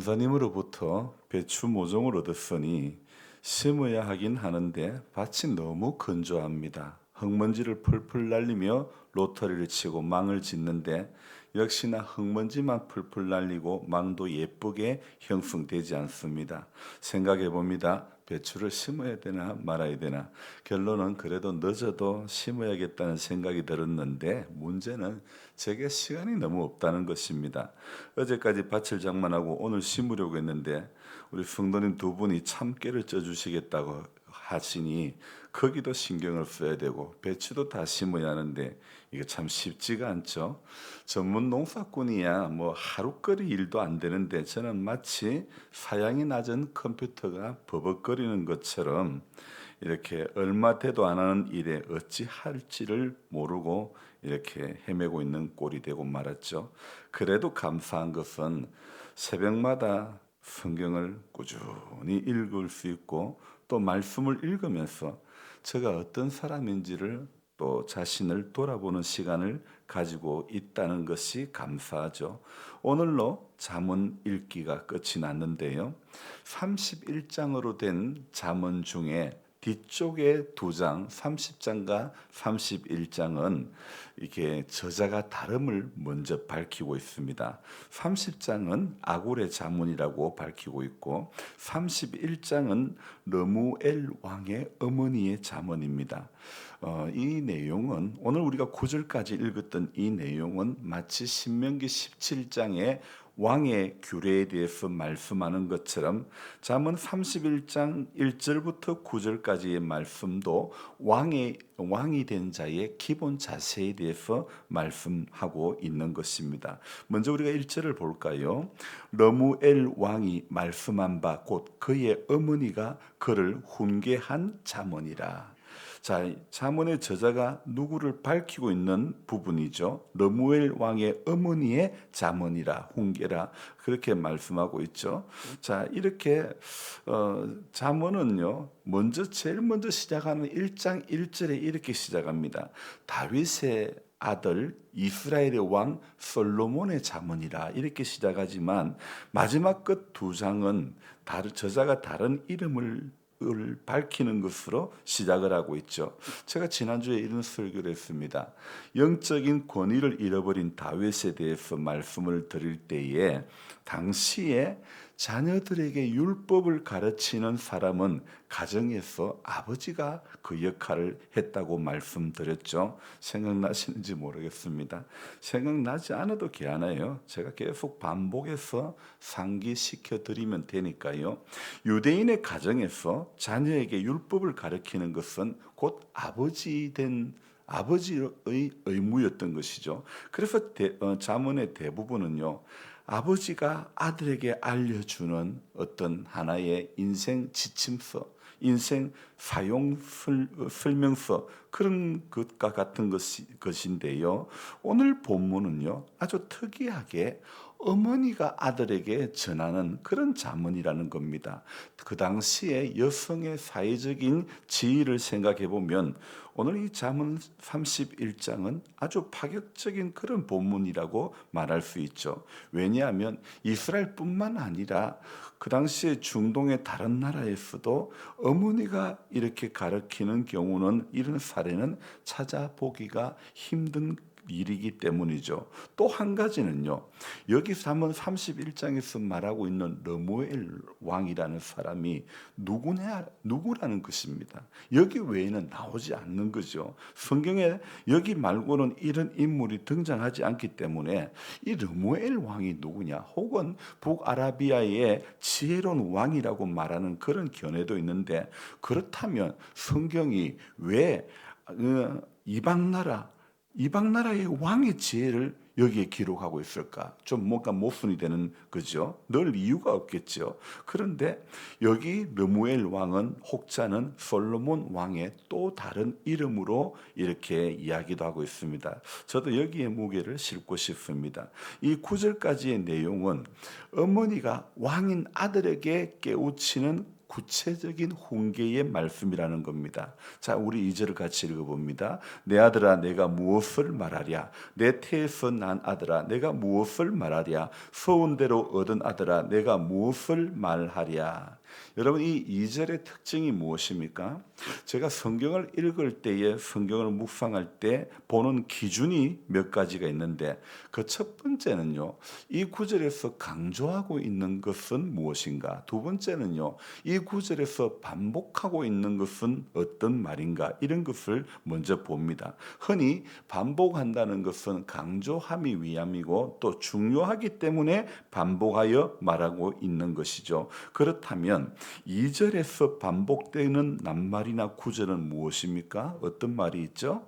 권사님으로부터 배추 모종을 얻었으니 심어야 하긴 하는데 밭이 너무 건조합니다. 흙먼지를 풀풀 날리며 로터리를 치고 망을 짓는데 역시나 흙먼지만 풀풀 날리고 망도 예쁘게 형성되지 않습니다. 생각해 봅니다. 배추를 심어야 되나 말아야 되나 결론은 그래도 늦어도 심어야겠다는 생각이 들었는데 문제는 제게 시간이 너무 없다는 것입니다. 어제까지 밭을 장만하고 오늘 심으려고 했는데 우리 성도님 두 분이 참깨를 쪄 주시겠다고 하시니 거기도 신경을 써야 되고 배추도 다 심어야 하는데 이게 참 쉽지가 않죠. 전문 농사꾼이야 뭐 하루거리 일도 안 되는데 저는 마치 사양이 낮은 컴퓨터가 버벅거리는 것처럼 이렇게 얼마 돼도 안 하는 일에 어찌 할지를 모르고 이렇게 헤매고 있는 꼴이 되고 말았죠. 그래도 감사한 것은 새벽마다 성경을 꾸준히 읽을 수 있고 또 말씀을 읽으면서 제가 어떤 사람인지를 또 자신을 돌아보는 시간을 가지고 있다는 것이 감사하죠. 오늘로 잠언 읽기가 끝이 났는데요. 31장으로 된 잠언 중에 뒤쪽에 두 장, 30장과 31장은 이게 저자가 다름을 먼저 밝히고 있습니다. 30장은 아굴의 자문이라고 밝히고 있고 31장은 러무엘 왕의 어머니의 자문입니다. 어, 이 내용은 오늘 우리가 9절까지 읽었던 이 내용은 마치 신명기 17장의 왕의 규례에 대해서 말씀하는 것처럼 잠언 31장 1절부터 9절까지의 말씀도 왕의 왕이 된 자의 기본 자세에 대해서 말씀하고 있는 것입니다. 먼저 우리가 1절을 볼까요? 러무엘 왕이 말씀한 바 곧 그의 어머니가 그를 훈계한 잠언이라. 자, 자문의 저자가 누구를 밝히고 있는 부분이죠. 러무엘 왕의 어머니의 자문이라 훈계라 그렇게 말씀하고 있죠. 자, 이렇게 어, 자문은요. 먼저 제일 먼저 시작하는 1장 1절에 이렇게 시작합니다. 다윗의 아들 이스라엘의 왕 솔로몬의 자문이라 이렇게 시작하지만 마지막 끝 두 장은 저자가 다른 이름을 을 밝히는 것으로 시작을 하고 있죠. 제가 지난주에 이런 설교를 했습니다. 영적인 권위를 잃어버린 다윗에 대해서 말씀을 드릴 때에 당시에 자녀들에게 율법을 가르치는 사람은 가정에서 아버지가 그 역할을 했다고 말씀드렸죠. 생각나시는지 모르겠습니다. 생각나지 않아도 개하나요? 제가 계속 반복해서 상기시켜 드리면 되니까요. 유대인의 가정에서 자녀에게 율법을 가르치는 것은 곧 아버지 된 아버지의 의무였던 것이죠. 그래서 대, 어, 자문의 대부분은요. 아버지가 아들에게 알려주는 어떤 하나의 인생 지침서, 인생 사용 설명서 그런 것과 같은 것인데요. 오늘 본문은요 아주 특이하게 어머니가 아들에게 전하는 그런 자문이라는 겁니다. 그 당시에 여성의 사회적인 지위를 생각해 보면 오늘 이 자문 31장은 아주 파격적인 그런 본문이라고 말할 수 있죠. 왜냐하면 이스라엘뿐만 아니라 그 당시에 중동의 다른 나라에서도 어머니가 이렇게 가르치는 경우는 이런 사례는 찾아보기가 힘든 일이기 때문이죠. 또 한 가지는요. 여기 사문 31장에서 말하고 있는 러무엘 왕이라는 사람이 누구냐 누구라는 것입니다. 여기 외에는 나오지 않는 거죠. 성경에 여기 말고는 이런 인물이 등장하지 않기 때문에 이 러무엘 왕이 누구냐 혹은 북아라비아의 지혜로운 왕이라고 말하는 그런 견해도 있는데 그렇다면 성경이 왜 어, 이방 나라 이방 나라의 왕의 지혜를 여기에 기록하고 있을까? 좀 뭔가 모순이 되는 거죠. 늘 이유가 없겠죠. 그런데 여기 르무엘 왕은 혹자는 솔로몬 왕의 또 다른 이름으로 이렇게 이야기도 하고 있습니다. 저도 여기에 무게를 싣고 싶습니다. 이 구절까지의 내용은 어머니가 왕인 아들에게 깨우치는 구체적인 훈계의 말씀이라는 겁니다. 자, 우리 이절을 같이 읽어봅니다. 내 아들아, 내가 무엇을 말하랴? 내 태에서 난 아들아, 내가 무엇을 말하랴? 소원대로 얻은 아들아, 내가 무엇을 말하랴? 여러분 이 2절의 특징이 무엇입니까? 제가 성경을 읽을 때에 성경을 묵상할 때 보는 기준이 몇 가지가 있는데 그 첫 번째는요. 이 구절에서 강조하고 있는 것은 무엇인가? 두 번째는요. 이 구절에서 반복하고 있는 것은 어떤 말인가? 이런 것을 먼저 봅니다. 흔히 반복한다는 것은 강조함이 위함이고 또 중요하기 때문에 반복하여 말하고 있는 것이죠. 그렇다면 2절에서 반복되는 낱말이나 구절은 무엇입니까? 어떤 말이 있죠?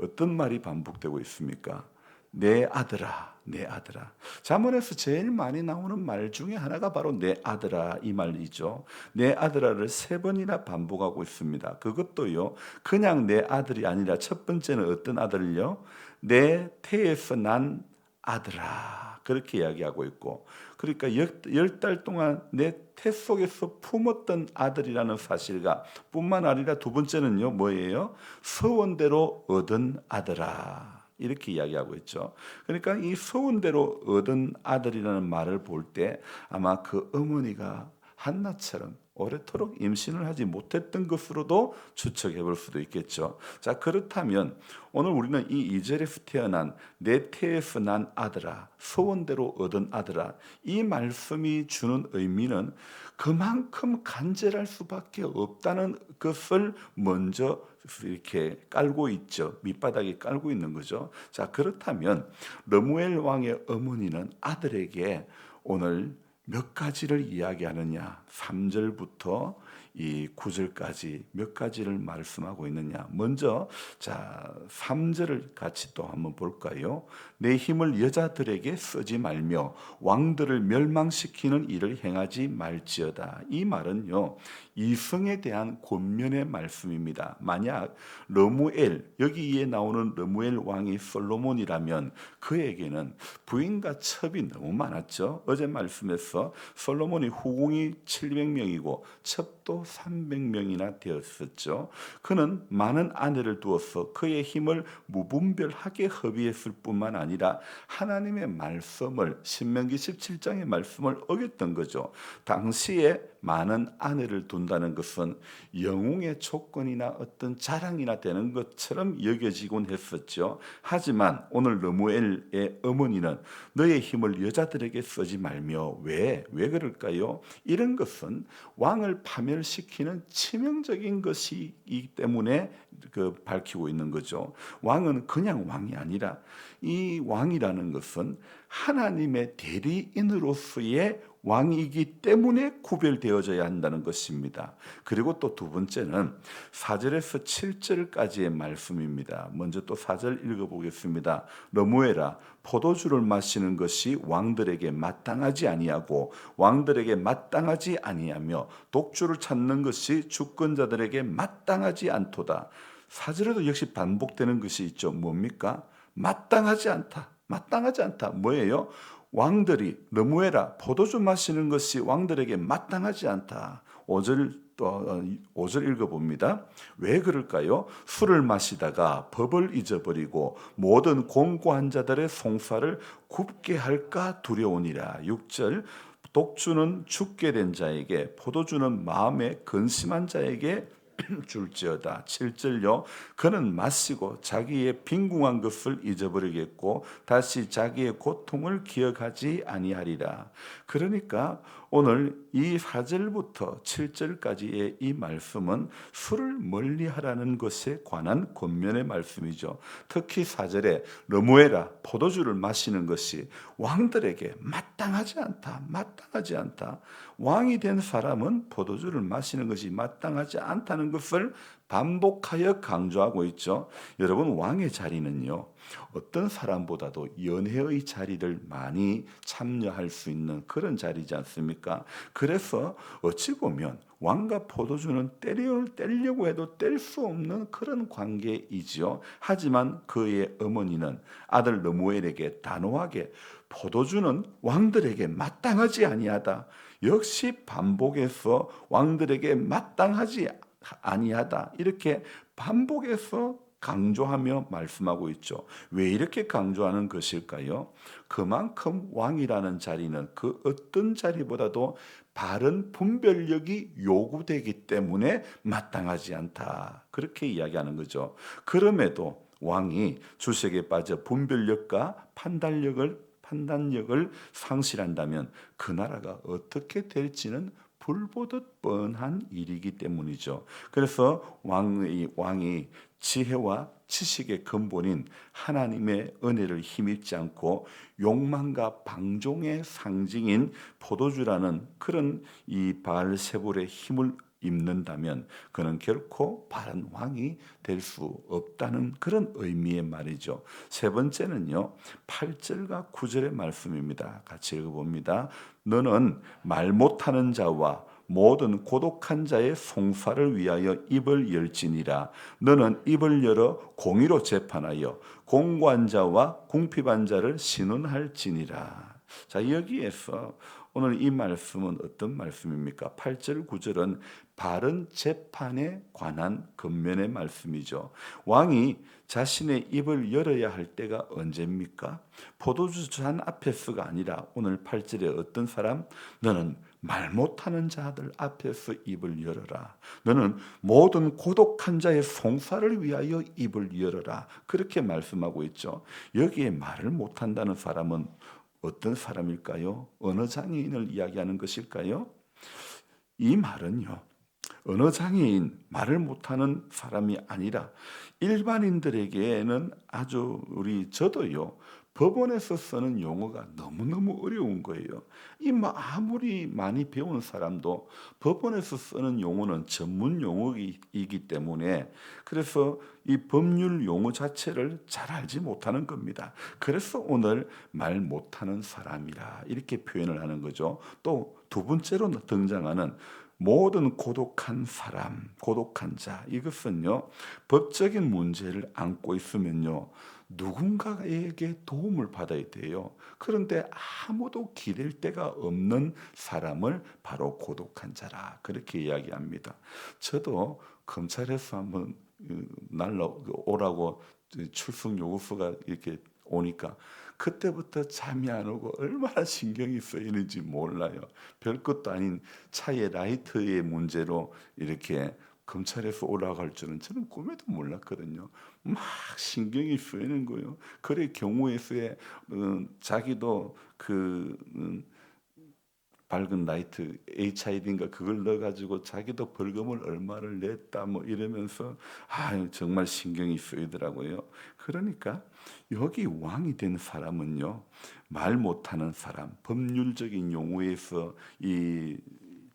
어떤 말이 반복되고 있습니까? 내 아들아, 내 아들아. 자문에서 제일 많이 나오는 말 중에 하나가 바로 내 아들아 이 말이죠. 내 아들아를 세 번이나 반복하고 있습니다. 그것도요, 그냥 내 아들이 아니라 첫 번째는 어떤 아들을요? 내 태에서 난 아들아. 그렇게 이야기하고 있고, 그러니까 열 달 동안 내 태 속에서 품었던 아들이라는 사실과 뿐만 아니라 두 번째는요, 뭐예요? 서원대로 얻은 아들아. 이렇게 이야기하고 있죠. 그러니까 이 소원대로 얻은 아들이라는 말을 볼 때 아마 그 어머니가 한나처럼 오래도록 임신을 하지 못했던 것으로도 추측해 볼 수도 있겠죠. 자, 그렇다면 오늘 우리는 이 이절에서 태어난 내 태에서 난 아들아, 소원대로 얻은 아들아, 이 말씀이 주는 의미는 그만큼 간절할 수밖에 없다는 것을 먼저 이렇게 깔고 있죠. 밑바닥에 깔고 있는 거죠. 자, 그렇다면 러무엘 왕의 어머니는 아들에게 오늘 몇 가지를 이야기하느냐? 3절부터 이 9절까지 몇 가지를 말씀하고 있느냐? 먼저 자, 3절을 같이 또 한번 볼까요? 내 힘을 여자들에게 쓰지 말며 왕들을 멸망시키는 일을 행하지 말지어다. 이 말은요. 이성에 대한 권면의 말씀입니다. 만약 러무엘 여기에 나오는 러무엘 왕이 솔로몬이라면 그에게는 부인과 첩이 너무 많았죠. 어제 말씀에서 솔로몬이 후궁이 700명이고 첩도 300명이나 되었었죠. 그는 많은 아내를 두어서 그의 힘을 무분별하게 허비했을 뿐만 아니라 하나님의 말씀을 신명기 17장의 말씀을 어겼던 거죠. 당시에 많은 아내를 둔다는 것은 영웅의 조건이나 어떤 자랑이나 되는 것처럼 여겨지곤 했었죠. 하지만 오늘 러무엘의 어머니는 너의 힘을 여자들에게 쓰지 말며 왜? 왜 그럴까요? 이런 것은 왕을 파멸시키는 치명적인 것이기 때문에 그 밝히고 있는 거죠. 왕은 그냥 왕이 아니라 이 왕이라는 것은 하나님의 대리인으로서의 왕이기 때문에 구별되어져야 한다는 것입니다. 그리고 또 두 번째는 4절에서 7절까지의 말씀입니다. 먼저 또 4절 읽어보겠습니다. 너무해라 포도주를 마시는 것이 왕들에게 마땅하지 아니하고 왕들에게 마땅하지 아니하며 독주를 찾는 것이 주권자들에게 마땅하지 않도다. 4절에도 역시 반복되는 것이 있죠. 뭡니까? 마땅하지 않다. 마땅하지 않다. 뭐예요? 왕들이 너무해라 포도주 마시는 것이 왕들에게 마땅하지 않다. 5절 또 5절 읽어봅니다. 왜 그럴까요? 술을 마시다가 법을 잊어버리고 모든 공고한 자들의 송사를 굽게 할까 두려우니라. 6절 독주는 죽게 된 자에게 포도주는 마음에 근심한 자에게 줄지어다. 7절요. 그는 마시고 자기의 빈궁한 것을 잊어버리겠고 다시 자기의 고통을 기억하지 아니하리라. 그러니까 오늘 이 4절부터 7절까지의 이 말씀은 술을 멀리하라는 것에 관한 권면의 말씀이죠. 특히 4절에 너무해라 포도주를 마시는 것이 왕들에게 마땅하지 않다. 마땅하지 않다. 왕이 된 사람은 포도주를 마시는 것이 마땅하지 않다는 것을 반복하여 강조하고 있죠. 여러분 왕의 자리는요. 어떤 사람보다도 연회의 자리를 많이 참여할 수 있는 그런 자리지 않습니까? 그래서 어찌 보면 왕과 포도주는 때려 떼려고 해도 뗄 수 없는 그런 관계이지요. 하지만 그의 어머니는 아들 느무엘에게 단호하게 포도주는 왕들에게 마땅하지 아니하다. 역시 반복해서 왕들에게 마땅하지 아니하다. 이렇게 반복해서 강조하며 말씀하고 있죠. 왜 이렇게 강조하는 것일까요? 그만큼 왕이라는 자리는 그 어떤 자리보다도 바른 분별력이 요구되기 때문에 마땅하지 않다. 그렇게 이야기하는 거죠. 그럼에도 왕이 주색에 빠져 분별력과 판단력을 판단력을 상실한다면 그 나라가 어떻게 될지는 불보듯 뻔한 일이기 때문이죠. 그래서 왕의 왕이 지혜와 지식의 근본인 하나님의 은혜를 힘입지 않고 욕망과 방종의 상징인 포도주라는 그런 이 바알세불의 힘을 입는다면 그는 결코 바른 왕이 될 수 없다는 그런 의미의 말이죠. 세 번째는요. 8절과 9절의 말씀입니다. 같이 읽어 봅니다. 너는 말 못하는 자와 모든 고독한 자의 송사를 위하여 입을 열지니라. 너는 입을 열어 공의로 재판하여 공고한 자와 궁핍한 자를 신원할지니라. 자 여기에서 오늘 이 말씀은 어떤 말씀입니까? 8절 9절은 바른 재판에 관한 근면의 말씀이죠. 왕이 자신의 입을 열어야 할 때가 언제입니까? 포도주 잔 앞에서가 아니라 오늘 8절에 어떤 사람 너는 말 못하는 자들 앞에서 입을 열어라. 너는 모든 고독한 자의 송사를 위하여 입을 열어라. 그렇게 말씀하고 있죠. 여기에 말을 못한다는 사람은 어떤 사람일까요? 어느 장애인을 이야기하는 것일까요? 이 말은요. 언어 장애인 말을 못하는 사람이 아니라 일반인들에게는 아주 우리 저도요 법원에서 쓰는 용어가 너무너무 어려운 거예요. 이뭐 아무리 많이 배운 사람도 법원에서 쓰는 용어는 전문 용어이기 때문에 그래서 이 법률 용어 자체를 잘 알지 못하는 겁니다. 그래서 오늘 말 못하는 사람이라 이렇게 표현을 하는 거죠. 또 두 번째로 등장하는 모든 고독한 사람, 고독한 자 이것은요 법적인 문제를 안고 있으면요 누군가에게 도움을 받아야 돼요. 그런데 아무도 기댈 데가 없는 사람을 바로 고독한 자라 그렇게 이야기합니다. 저도 검찰에서 한번 그 날라 오라고 출석 요구서가 이렇게 오니까 그때부터 잠이 안 오고 얼마나 신경이 쓰이는지 몰라요. 별것도 아닌 차의 라이트의 문제로 이렇게 검찰에서 올라갈 줄은 저는 꿈에도 몰랐거든요. 막 신경이 쓰이는 거예요. 그래 경우에서의 음, 자기도 그 음, 밝은 라이트 HID인가 그걸 넣어가지고 자기도 벌금을 얼마를 냈다 뭐 이러면서 아 정말 신경이 쓰이더라고요. 그러니까 여기 왕이 된 사람은요 말 못하는 사람, 법률적인 용어에서 이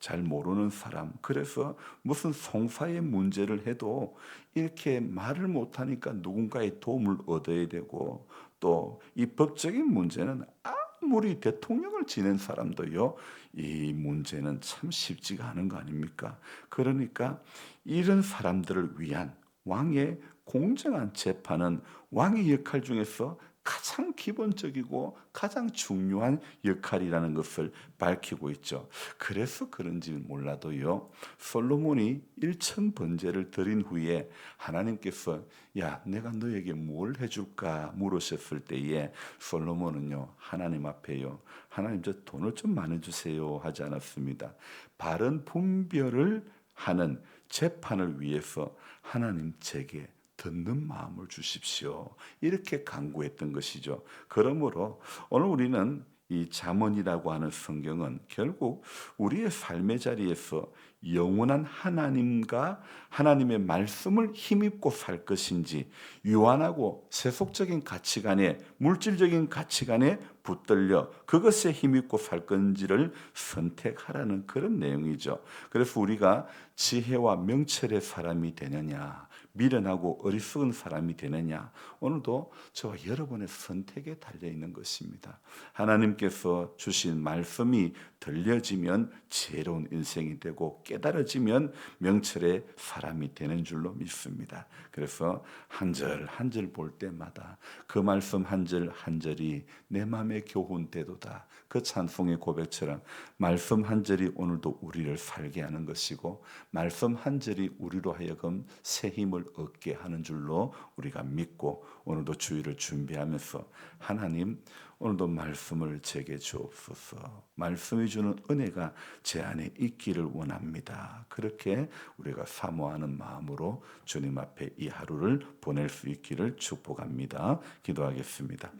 잘 모르는 사람. 그래서 무슨 송사의 문제를 해도 이렇게 말을 못하니까 누군가의 도움을 얻어야 되고 또 이 법적인 문제는 아무리 대통령을 지낸 사람도요, 이 문제는 참 쉽지가 않은 거 아닙니까? 그러니까 이런 사람들을 위한 왕의 공정한 재판은 왕의 역할 중에서 가장 기본적이고 가장 중요한 역할이라는 것을 밝히고 있죠. 그래서 그런지 몰라도요. 솔로몬이 일천 번제를 드린 후에 하나님께서 야, 내가 너에게 뭘 해줄까 물으셨을 때에 솔로몬은요. 하나님 앞에요. 하나님 저 돈을 좀 많이 주세요 하지 않았습니다. 바른 분별을 하는 재판을 위해서 하나님 제게 듣는 마음을 주십시오. 이렇게 강구했던 것이죠. 그러므로 오늘 우리는 이 잠언이라고 하는 성경은 결국 우리의 삶의 자리에서 영원한 하나님과 하나님의 말씀을 힘입고 살 것인지 유한하고 세속적인 가치관에 물질적인 가치관에 붙들려 그것에 힘입고 살 건지를 선택하라는 그런 내용이죠. 그래서 우리가 지혜와 명철의 사람이 되느냐 미련하고 어리석은 사람이 되느냐 오늘도 저와 여러분의 선택에 달려 있는 것입니다. 하나님께서 주신 말씀이 들려지면 지혜로운 인생이 되고 깨달아지면 명철의 사람이 되는 줄로 믿습니다. 그래서 한 절 한 절 볼 때마다 그 말씀 한 절 한 절이 내 마음에 교훈되도다. 그 찬송의 고백처럼 말씀 한 절이 오늘도 우리를 살게 하는 것이고 말씀 한 절이 우리로 하여금 새 힘을 얻게 하는 줄로 우리가 믿고 오늘도 주의를 준비하면서 하나님 오늘도 말씀을 제게 주옵소서. 말씀이 주는 은혜가 제 안에 있기를 원합니다. 그렇게 우리가 사모하는 마음으로 주님 앞에 이 하루를 보낼 수 있기를 축복합니다. 기도하겠습니다.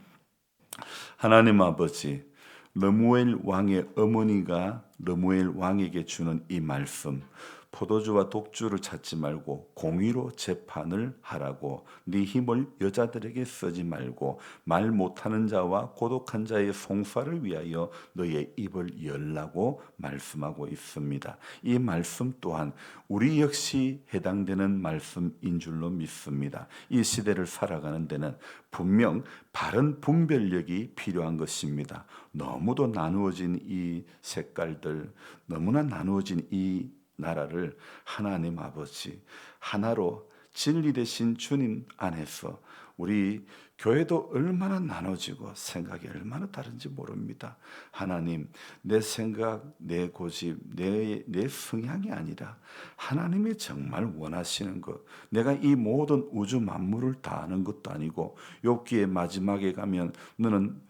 하나님 아버지 러무엘 왕의 어머니가 러무엘 왕에게 주는 이 말씀 포도주와 독주를 찾지 말고 공의로 재판을 하라고 네 힘을 여자들에게 쓰지 말고 말 못하는 자와 고독한 자의 송사를 위하여 너의 입을 열라고 말씀하고 있습니다. 이 말씀 또한 우리 역시 해당되는 말씀인 줄로 믿습니다. 이 시대를 살아가는 데는 분명 바른 분별력이 필요한 것입니다. 너무도 나누어진 이 색깔들, 너무나 나누어진 이 나라를 하나님 아버지 하나로 진리 대신 주님 안에서 우리 교회도 얼마나 나눠지고 생각이 얼마나 다른지 모릅니다. 하나님, 내 생각, 내 고집, 내, 내 성향이 아니라 하나님이 정말 원하시는 것. 내가 이 모든 우주 만물을 다 아는 것도 아니고 욥기의 마지막에 가면 너는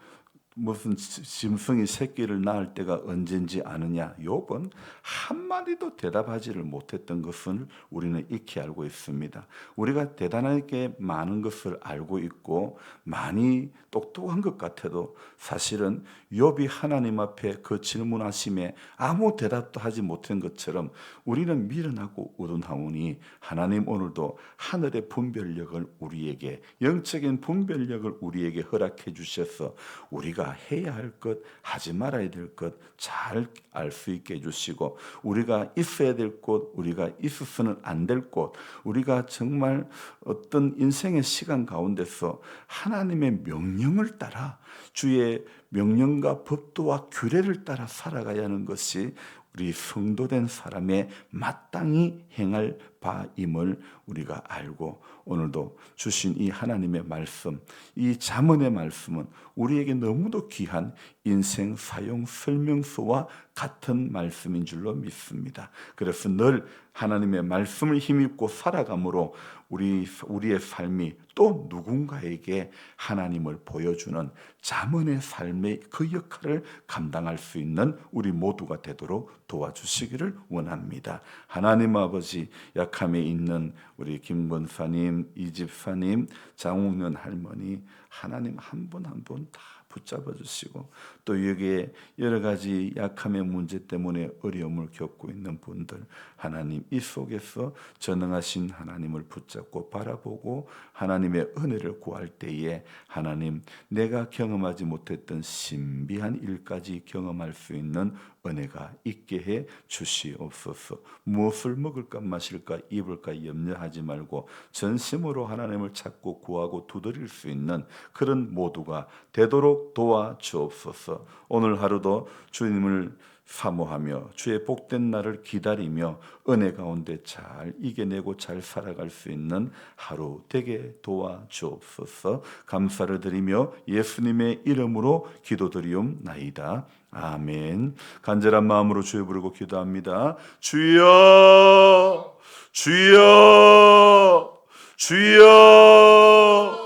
무슨 짐승이 새끼를 낳을 때가 언젠지 아느냐? 욥은 한마디도 대답하지를 못했던 것을 우리는 익히 알고 있습니다. 우리가 대단하게 많은 것을 알고 있고 많이 똑똑한 것 같아도 사실은 욥이 하나님 앞에 그 질문하심에 아무 대답도 하지 못한 것처럼 우리는 미련하고 우둔하오니 하나님 오늘도 하늘의 분별력을 우리에게 영적인 분별력을 우리에게 허락해 주셔서 우리가 해야 할 것, 하지 말아야 될 것 잘 알 수 있게 해 주시고 우리가 있어야 될 곳, 우리가 있어서는 안 될 곳, 우리가 정말 어떤 인생의 시간 가운데서 하나님의 명령을 따라 주의 명령과 법도와 규례를 따라 살아가야 하는 것이 우리 성도된 사람의 마땅히 행할 바임을 우리가 알고 오늘도 주신 이 하나님의 말씀, 이 잠언의 말씀은 우리에게 너무도 귀한 인생 사용 설명서와 같은 말씀인 줄로 믿습니다. 그래서 늘 하나님의 말씀을 힘입고 살아감으로 우리 우리의 삶이 또 누군가에게 하나님을 보여주는 잠언의 삶의 그 역할을 감당할 수 있는 우리 모두가 되도록 도와주시기를 원합니다. 하나님 아버지 약 함에 있는 우리 김건사님, 이집사님, 장웅년 할머니 하나님 한 분 한 분 다 붙잡아 주시고 또 여기에 여러 가지 약함의 문제 때문에 어려움을 겪고 있는 분들 하나님 이 속에서 전능하신 하나님을 붙잡고 바라보고 하나님의 은혜를 구할 때에 하나님 내가 경험하지 못했던 신비한 일까지 경험할 수 있는 은혜가 있게 해 주시옵소서. 무엇을 먹을까 마실까 입을까 염려하지 말고 전심으로 하나님을 찾고 구하고 두드릴 수 있는 그런 모두가 되도록 도와 주옵소서. 오늘 하루도 주님을 사모하며 주의 복된 날을 기다리며 은혜 가운데 잘 이겨내고 잘 살아갈 수 있는 하루 되게 도와 주옵소서. 감사를 드리며 예수님의 이름으로 기도드리옵나이다. 아멘. 간절한 마음으로 주여 부르고 기도합니다. 주여, 주여, 주여.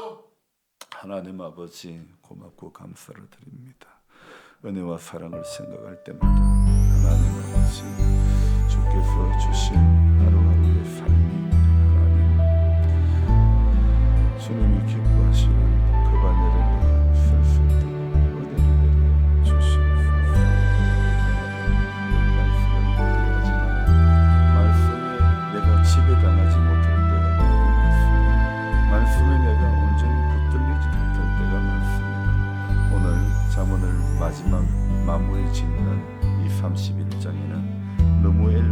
하나님 아버지 고맙고 감사를 드립니다. 은혜와 사랑을 생각할 때마다 하나님 아버지 주께서 주신 하루하루의 삶이 하나님 주님이 기뻐하시는 마지막 마무리 짓는 이 31장에는 너무 엘